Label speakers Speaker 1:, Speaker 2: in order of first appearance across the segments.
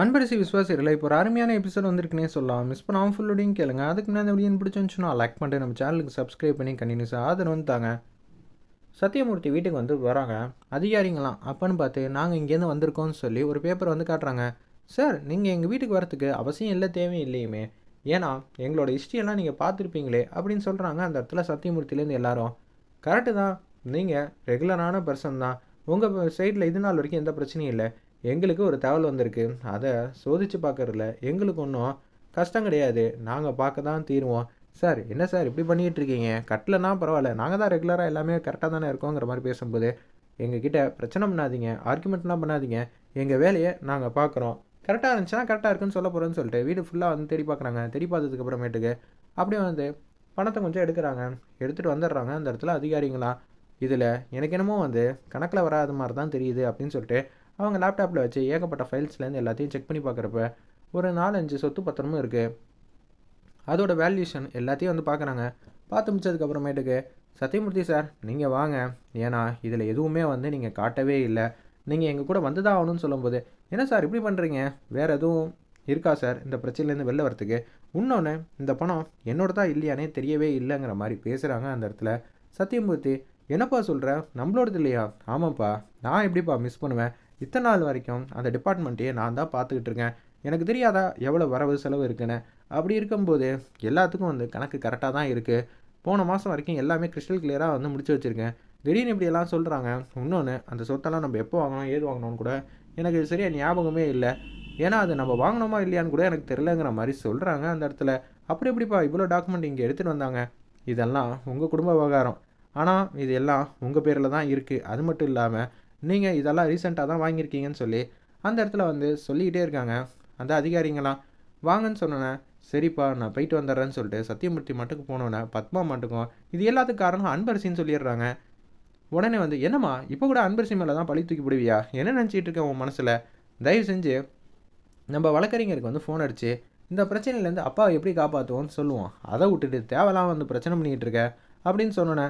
Speaker 1: அன்பரசி விஸ்வாசியில் இப்போ ஒரு அருமையான எபிசோட் வந்திருக்குனே சொல்லலாம். மிஸ் பண்ணாமல் ஃபுல்லோடையும் கேளுங்க. அதுக்கு முன்னாடி அந்த வீடியோ பிடிச்சிருந்துச்சுன்னா லைக் பண்ணிட்டு நம்ம சேனலுக்கு சப்ஸ்கிரைப் பண்ணி கண்டினியூஸாக ஆதரவு தாங்க. சத்தியமூர்த்தி வீட்டுக்கு வந்து வராங்க. அதிகாரிங்களாம் அப்பன்னு பார்த்து நாங்கள் இங்கேருந்து வந்திருக்கோம்னு சொல்லி ஒரு பேப்பர் வந்து காட்டுறாங்க. சார் நீங்கள் எங்கள் வீட்டுக்கு வரத்துக்கு அவசியம் இல்லை தேவையும் இல்லையுமே ஏன்னா எங்களோட ஹிஸ்ட்ரியெல்லாம் நீங்கள் பார்த்துருப்பீங்களே அப்படின்னு சொல்கிறாங்க அந்த இடத்துல சத்தியமூர்த்திலேருந்து எல்லாரும். கரெக்டு தான். நீங்கள் ரெகுலரான பர்சன் தான். உங்கள் சைடில் இது நாள் வரைக்கும் எந்த பிரச்சனையும் இல்லை. எங்களுக்கு ஒரு தகவல் வந்திருக்கு. அதை சோதித்து பார்க்கறதுல எங்களுக்கு ஒன்றும் கஷ்டம் கிடையாது. நாங்கள் பார்க்க தான் தீருவோம். சார் என்ன சார் இப்படி பண்ணிகிட்டு இருக்கீங்க? கட்டலனா பரவாயில்ல. நாங்கள் தான் ரெகுலராக எல்லாமே கரெக்டாக தானே இருக்கோங்கிற மாதிரி பேசும்போது எங்ககிட்ட பிரச்சனை பண்ணாதீங்க. ஆர்குமெண்ட்லாம் பண்ணாதீங்க. எங்கள் வேலையை நாங்கள் பார்க்குறோம். கரெக்டாக இருந்துச்சுன்னா கரெக்டாக இருக்குன்னு சொல்ல போகிறோன்னு சொல்லிட்டு வீடு ஃபுல்லாக வந்து தேடி பார்க்குறாங்க. தேடி பார்த்ததுக்கு அப்புறமேட்டுக்கு அப்படியே வந்து பணத்தை கொஞ்சம் எடுக்கிறாங்க. எடுத்துகிட்டு வந்துடுறாங்க. அந்த இடத்துல அதிகாரிங்களா இதில் எனக்கு என்னமோ வந்து கணக்கில் வராத மாதிரி தான் தெரியுது அப்படின்னு சொல்லிட்டு அவங்க லேப்டாப்பில் வச்சு ஏகப்பட்ட ஃபைல்ஸ்லேருந்து எல்லாத்தையும் செக் பண்ணி பார்க்குறப்ப ஒரு நாலஞ்சு சொத்து பத்திரமும் இருக்குது அதோட வேல்யூஷன் எல்லாத்தையும் வந்து பார்க்குறாங்க. பார்த்து முடிச்சதுக்கப்புறமேட்டுக்கு சத்தியமூர்த்தி சார் நீங்கள் வாங்க. ஏன்னா இதில் எதுவுமே வந்து நீங்கள் காட்டவே இல்லை. நீங்கள் எங்கள் கூட வந்து தான் ஆகணும்னு சொல்லும்போது என்ன சார் இப்படி பண்ணுறீங்க வேறு எதுவும் இருக்கா சார் இந்த பிரச்சனையிலேருந்து வெளில வரத்துக்கு? இன்னொன்று இந்த பணம் என்னோட தான் இல்லையானே தெரியவே இல்லைங்கிற மாதிரி பேசுகிறாங்க அந்த இடத்துல. சத்தியமூர்த்தி என்னப்பா சொல்கிற நம்மளோடது இல்லையா? ஆமாப்பா. நான் எப்படிப்பா மிஸ் பண்ணுவேன்? இத்தனை நாள் வரைக்கும் அந்த டிபார்ட்மெண்ட்டையே நான் தான் பார்த்துக்கிட்டு இருக்கேன். எனக்கு தெரியாதா எவ்வளோ வரவு செலவு இருக்குன்னு? அப்படி இருக்கும்போது எல்லாத்துக்கும் வந்து கணக்கு கரெக்டாக தான் இருக்குது போன மாதம் வரைக்கும் எல்லாமே கிறிஸ்டல் கிளியராக வந்து முடிச்சு வச்சுருக்கேன். திடீர்னு இப்படி எல்லாம் சொல்கிறாங்க இன்னொன்று அந்த சொத்தெல்லாம் நம்ம எப்போ வாங்கணும் ஏது வாங்கணும்னு கூட எனக்கு சரியாக ஞாபகமே இல்லை. ஏன்னா அது நம்ம வாங்கணுமா இல்லையான்னு கூட எனக்கு தெரிலங்கிற மாதிரி சொல்கிறாங்க அந்த இடத்துல. அப்படி எப்படிப்பா இவ்வளோ டாக்குமெண்ட் இங்கே எடுத்துகிட்டு வந்தாங்க. இதெல்லாம் உங்கள் குடும்ப விவகாரம். ஆனால் இது எல்லாம் உங்கள் பேரில் தான் இருக்குது அது மட்டும் இல்லாமல் நீங்கள் இதெல்லாம் ரீசெண்டாக தான் வாங்கியிருக்கீங்கன்னு சொல்லி அந்த இடத்துல வந்து சொல்லிக்கிட்டே இருக்காங்க. அந்த அதிகாரிங்களாம் வாங்கன்னு சொன்னோன்னே சரிப்பா நான் போயிட்டு வந்துடுறேன்னு சொல்லிட்டு சத்தியமூர்த்தி மட்டுக்கு போனோன்னே பத்மா மட்டுக்கும் இது எல்லாத்துக்கும் காரணம் அன்பரசின்னு சொல்லிடுறாங்க. உடனே வந்து என்னம்மா இப்போ கூட அன்பரசி மேலே தான் பழி தூக்கி விடுவியா என்ன நினச்சிட்டு இருக்க உன் மனசில்? தயவு செஞ்சு நம்ம வழக்கறிஞருக்கு வந்து ஃபோன் அடிச்சு இந்த பிரச்சனையிலேருந்து அப்பாவை எப்படி காப்பாற்றுவோம்னு சொல்லுவோம். அதை விட்டுட்டு தேவையில்லாம் வந்து பிரச்சனை பண்ணிக்கிட்டு இருக்க. அப்படின்னு சொன்னோன்னே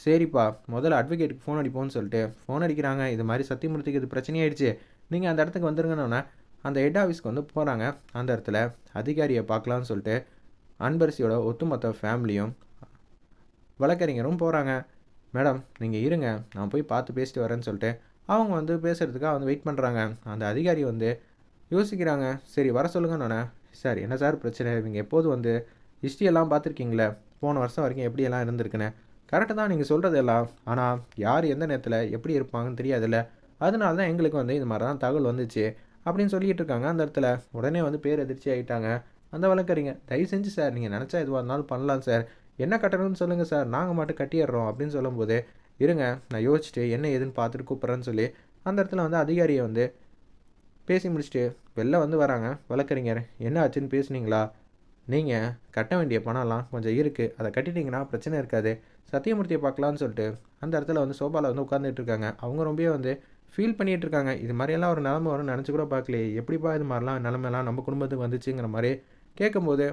Speaker 1: சரிப்பா முதல்ல அட்வொகேட்டுக்கு ஃபோன் அடிப்போம்னு சொல்லிட்டு ஃபோன் அடிக்கிறாங்க இது மாதிரி சத்தியமூர்த்திக்கு இது பிரச்சனையாயிடுச்சு. நீங்கள் அந்த இடத்துக்கு வந்துருங்கன்னொன்னே அந்த ஹெட் ஆஃபீஸ்க்கு வந்து போகிறாங்க அந்த இடத்துல அதிகாரியை பார்க்கலான்னு சொல்லிட்டு அன்பரசியோட ஒட்டுமொத்த ஃபேமிலியும் வழக்கறிஞரும் போகிறாங்க மேடம் நீங்கள் இருங்க நான் போய் பார்த்து பேசிட்டு வரேன்னு சொல்லிட்டு அவங்க வந்து பேசுகிறதுக்காக வந்து வெயிட் பண்ணுறாங்க அந்த அதிகாரி வந்து யோசிக்கிறாங்க. சரி வர சொல்லுங்கன்னொன்னே சார் என்ன சார் பிரச்சனை? இவங்க எப்போது வந்து ஹிஸ்ட்ரியெல்லாம் பார்த்துருக்கீங்களே? போன வருஷம் வரைக்கும் எப்படியெல்லாம் இருந்திருக்குன்னு? கரெக்டு தான் நீங்கள் சொல்கிறது எல்லாம். ஆனால் யார் எந்த நேரத்தில் எப்படி இருப்பாங்கன்னு தெரியாதுல்ல. அதனால தான் எங்களுக்கு வந்து இது மாதிரி தான் தகவல் வந்துச்சு. அப்படின்னு சொல்லிகிட்டு இருக்காங்க. அந்த இடத்துல உடனே வந்து பேர் எதிர்ச்சி ஆகிட்டாங்க அந்த வழக்கறிங்க தயவு செஞ்சு சார் நீங்கள் நினச்சா எதுவாக இருந்தாலும் பண்ணலாம் சார். என்ன கட்டணும்னு சொல்லுங்கள் சார். நாங்கள் மட்டும் கட்டிடுறோம். அப்படின்னு சொல்லும்போது இருங்க நான் யோசிச்சுட்டு என்ன ஏதுன்னு பார்த்துட்டு கூப்பிட்றேன்னு சொல்லி அந்த இடத்துல வந்து அதிகாரியை வந்து பேசி முடிச்சுட்டு வெளில வந்து வராங்க. வழக்கறிஞர் என்ன ஆச்சுன்னு பேசுனீங்களா? நீங்கள் கட்ட வேண்டிய பணம்லாம் கொஞ்சம் இருக்குது அதை கட்டிட்டீங்கன்னா பிரச்சனை இருக்காது. சத்தியமூர்த்தியை பார்க்கலான்னு சொல்லிட்டு அந்த இடத்துல வந்து சோபாவில் வந்து உட்காந்துட்டு இருக்காங்க. அவங்க ரொம்பவே வந்து ஃபீல் பண்ணிகிட்டு இருக்காங்க. இது மாதிரியெல்லாம் ஒரு நிலமை வரும்னு நினச்சி கூட பார்க்கலையே. எப்படிப்பா இது மாதிரிலாம் நிலமெல்லாம் நம்ம குடும்பத்துக்கு வந்துச்சுங்கிற மாதிரி கேட்கும்போது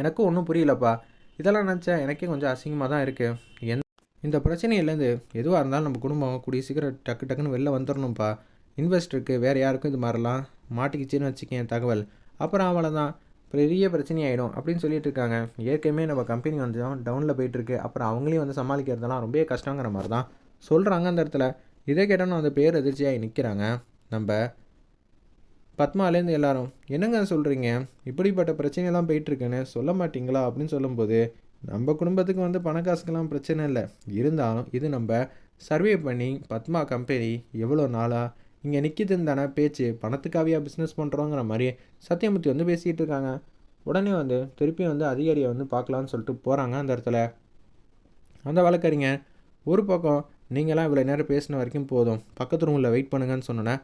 Speaker 1: எனக்கும் ஒன்றும் புரியலப்பா. இதெல்லாம் நினச்சா எனக்கே கொஞ்சம் அசிங்கமாக தான் இருக்குது எந்த இந்த பிரச்சனையிலேருந்து எதுவாக இருந்தாலும் நம்ம குடும்பம் கூடிய சீக்கிரம் டக்கு டக்குன்னு வெளில வந்துடணும்ப்பா இன்வெஸ்டருக்கு வேறு யாருக்கும் இது மாதிரிலாம் மாட்டிக்கிச்சின்னு வச்சுக்கேன் தகவல். அப்புறம் அவளை தான் பெரிய பிரச்சனையாயிடும் அப்படின்னு சொல்லிட்டு இருக்காங்க ஏற்கனவே நம்ம கம்பெனி கொஞ்சம் டவுனில் போயிட்டுருக்கு. அப்புறம் அவங்களையும் வந்து சமாளிக்கிறதெல்லாம் ரொம்ப கஷ்டங்கிற மாதிரி தான் சொல்கிறாங்க அந்த இடத்துல. இதை கேட்டோன்னு அந்த பேர் எதிர்ச்சியாகி நிற்கிறாங்க நம்ம பத்மாலேருந்து எல்லாரும் என்னங்க சொல்கிறீங்க இப்படிப்பட்ட பிரச்சனையெல்லாம் போயிட்டுருக்குன்னு சொல்ல மாட்டிங்களா? அப்படின்னு சொல்லும்போது நம்ம குடும்பத்துக்கு வந்து பண காசுக்கெல்லாம் பிரச்சனை இல்லை. இருந்தாலும் இது நம்ம சர்வே பண்ணி பத்மா கம்பெனி எவ்வளோ நாளாக இங்கே நிற்கிதுன்னு தானே பேச்சு? பணத்துக்காவியா பிஸ்னஸ் பண்ணுறோங்கிற மாதிரி சத்தியமூர்த்தி வந்து பேசிகிட்டு இருக்காங்க உடனே வந்து திருப்பி வந்து அதிகாரியை வந்து பார்க்கலான்னு சொல்லிட்டு போகிறாங்க அந்த இடத்துல. அந்த வழக்கறிஞர் ஒரு பக்கம் நீங்களாம் இவ்வளோ நேரம் பேசின வரைக்கும் போதும். பக்கத்து ரூமில் வெயிட் பண்ணுங்கன்னு சொன்னோன்னே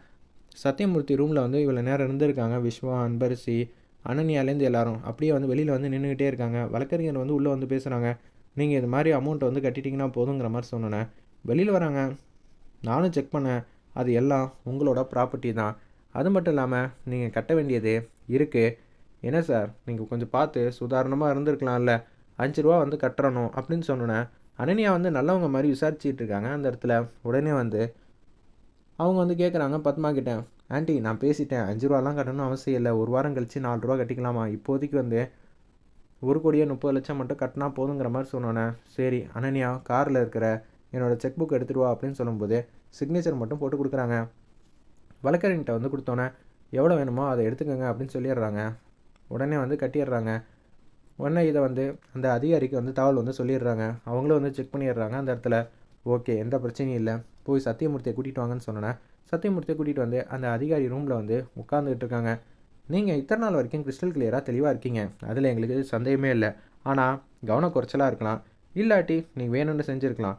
Speaker 1: சத்தியமூர்த்தி ரூமில் வந்து இவ்வளோ நேரம் இருந்திருக்காங்க. விஸ்வா அன்பரிசி அனன்யாலேருந்து எல்லாரும் அப்படியே வந்து வெளியில் வந்து நின்றுக்கிட்டே இருக்காங்க. வழக்கறிஞர் வந்து உள்ளே வந்து பேசுகிறாங்க நீங்கள் இது மாதிரி அமௌண்ட்டை வந்து கட்டிட்டிங்கன்னா போதுங்கிற மாதிரி சொன்னோன்னே வெளியில் வராங்க. நானும் செக் பண்ணேன். அது எல்லாம் உங்களோட ப்ராப்பர்ட்டி தான். அது மட்டும் இல்லாமல் நீங்கள் கட்ட வேண்டியது இருக்குது என்ன சார் நீங்கள் கொஞ்சம் பார்த்து சுதாரணமாக இருந்திருக்கலாம்ல. அஞ்சு ரூபா வந்து கட்டுறணும் அப்படின்னு சொன்னோன்னே அனன்யா வந்து நல்லவங்க மாதிரி விசாரிச்சுட்டு இருக்காங்க. அந்த இடத்துல உடனே வந்து அவங்க வந்து கேட்குறாங்க பத்மா கிட்டே ஆண்டி நான் பேசிட்டேன். அஞ்சு ரூபாலாம் கட்டணும் அவசியம் இல்லை. ஒரு வாரம் கழிச்சு நாலு ரூபா கட்டிக்கலாமா? இப்போதைக்கு வந்து ஒரு கோடியே முப்பது லட்சம் மட்டும் கட்டினா போதுங்கிற மாதிரி சொன்னோன்னே சரி அனன்யா காரில் இருக்கிற என்னோடய செக் புக் எடுத்துகிட்டு வா அப்படின்னு சொல்லும்போது சிக்னேச்சர் மட்டும் போட்டு கொடுக்குறாங்க. வழக்கறிஞர்கிட்ட வந்து கொடுத்தோன்னே எவ்வளோ வேணுமோ அதை எடுத்துக்கோங்க அப்படின்னு சொல்லிடுறாங்க. உடனே வந்து கட்டிடுறாங்க. உடனே இதை வந்து அந்த அதிகாரிக்கு வந்து தகவல் வந்து சொல்லிடுறாங்க. அவங்களும் வந்து செக் பண்ணிடுறாங்க அந்த இடத்துல. ஓகே எந்த பிரச்சனையும் இல்லை. போய் சத்தியமூர்த்தியை கூட்டிகிட்டு வாங்கன்னு சொன்னேன் சத்தியமூர்த்தியை கூட்டிகிட்டு வந்து அந்த அதிகாரி ரூமில் வந்து உட்காந்துக்கிட்டு இருக்காங்க. நீங்கள் இத்தனை நாள் வரைக்கும் கிறிஸ்டல் கிளியராக தெளிவாக இருக்கீங்க. அதில் எங்களுக்கு சந்தேகமே இல்லை. ஆனால் கவன குறைச்சலாக இருக்கலாம். இல்லாட்டி நீங்கள் வேணும்னு செஞ்சுருக்கலாம்.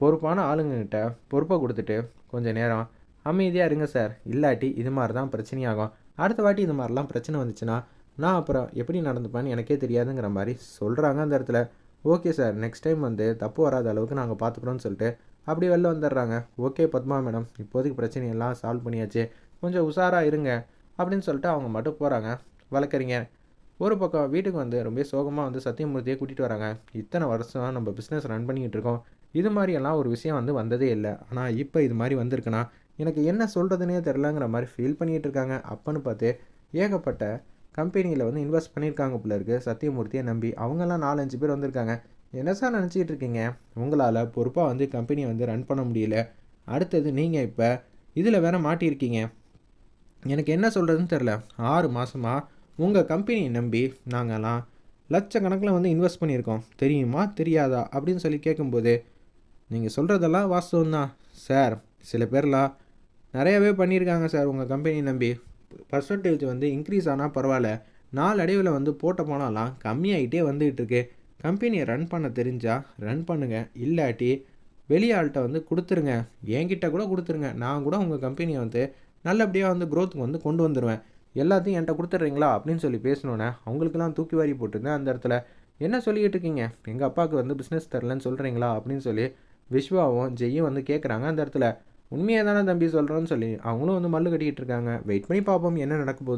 Speaker 1: பொறுப்பான ஆளுங்கக்கிட்ட பொறுப்பை கொடுத்துட்டு கொஞ்சம் நேரம் அமைதியாக இருங்க சார். இல்லாட்டி இது மாதிரி தான் பிரச்சனையாகும். அடுத்த வாட்டி இது மாதிரிலாம் பிரச்சனை வந்துச்சுன்னா நான் அப்புறம் எப்படி நடந்துப்பேன்னு எனக்கே தெரியாதுங்கிற மாதிரி சொல்கிறாங்க அந்த இடத்துல. ஓகே சார் நெக்ஸ்ட் டைம் வந்து தப்பு வராத அளவுக்கு நாங்கள் பார்த்துக்குறோன்னு சொல்லிட்டு அப்படி வெளில வந்துடுறாங்க. ஓகே பத்மா மேடம் இப்போதைக்கு பிரச்சனையெல்லாம் சால்வ் பண்ணியாச்சு. கொஞ்சம் உஷாராக இருங்க அப்படின்னு சொல்லிட்டு அவங்க மட்டும் போகிறாங்க வளர்க்குறீங்க ஒரு பக்கம் வீட்டுக்கு வந்து ரொம்ப சோகமாக வந்து சத்தியமூர்த்தியை கூட்டிகிட்டு வராங்க. இத்தனை வருஷம் நம்ம பிஸ்னஸ் ரன் பண்ணிக்கிட்டு இருக்கோம். இது மாதிரியெல்லாம் ஒரு விஷயம் வந்து வந்ததே இல்லை. ஆனால் இப்போ இது மாதிரி வந்திருக்குன்னா எனக்கு என்ன சொல்கிறதுனே தெரிலங்கிற மாதிரி ஃபீல் பண்ணிகிட்டு இருக்காங்க. அப்பன்னு பார்த்து ஏகப்பட்ட கம்பெனியில் வந்து இன்வெஸ்ட் பண்ணியிருக்காங்க போல இருக்குது சத்தியமூர்த்தியை நம்பி. அவங்கெல்லாம் நாலஞ்சு பேர் வந்திருக்காங்க. என்ன சார் நினச்சிக்கிட்டு இருக்கீங்க? உங்களால் பொறுப்பாக வந்து கம்பெனியை வந்து ரன் பண்ண முடியல. அடுத்தது நீங்கள் இப்போ இதில் வேற மாட்டியிருக்கீங்க. எனக்கு என்ன சொல்கிறதுன்னு தெரில ஆறு மாதமாக உங்கள் கம்பெனியை நம்பி நாங்கள்லாம் லட்சக்கணக்கில் வந்து இன்வெஸ்ட் பண்ணியிருக்கோம். தெரியுமா? தெரியாதா? அப்படின்னு சொல்லி கேட்கும்போது நீங்கள் சொல்கிறதெல்லாம் வாஸ்தவம் தான் சார் சில பேர்லாம் நிறையவே பண்ணியிருக்காங்க சார் உங்கள் கம்பெனியை நம்பி. பர்சன்டேஜ் வந்து இன்க்ரீஸ் ஆனால் பரவாயில்ல. நாளடைவில் வந்து போட்ட போனாலாம் கம்மியாகிட்டே வந்துகிட்டு இருக்கு கம்பெனியை ரன் பண்ண தெரிஞ்சால் ரன் பண்ணுங்கள் இல்லாட்டி வெளியாள்கிட்ட வந்து கொடுத்துருங்க. என்கிட்ட கூட கொடுத்துருங்க. நான் கூட உங்கள் கம்பெனியை வந்து நல்லபடியாக வந்து க்ரோத்துக்கு வந்து கொண்டு வந்துடுவேன் எல்லாத்தையும் என்கிட்ட கொடுத்துட்றீங்களா அப்படின்னு சொல்லி பேசினோன்னே அவங்களுக்கெல்லாம் தூக்கி வாரி போட்டுருந்தேன் அந்த இடத்துல. என்ன சொல்லிக்கிட்டு இருக்கீங்க? எங்கள் அப்பாவுக்கு வந்து பிஸ்னஸ் தரலன்னு சொல்கிறீங்களா அப்படின்னு சொல்லி விஸ்வாவும் ஜெய்யும் வந்து கேட்குறாங்க அந்த இடத்துல. உண்மையாக தானே தம்பி சொல்கிறோன்னு சொல்லி அவங்களும் வந்து மல்லு கட்டிக்கிட்டு இருக்காங்க. வெயிட் பண்ணி பார்ப்போம் என்ன நடக்க போகுது.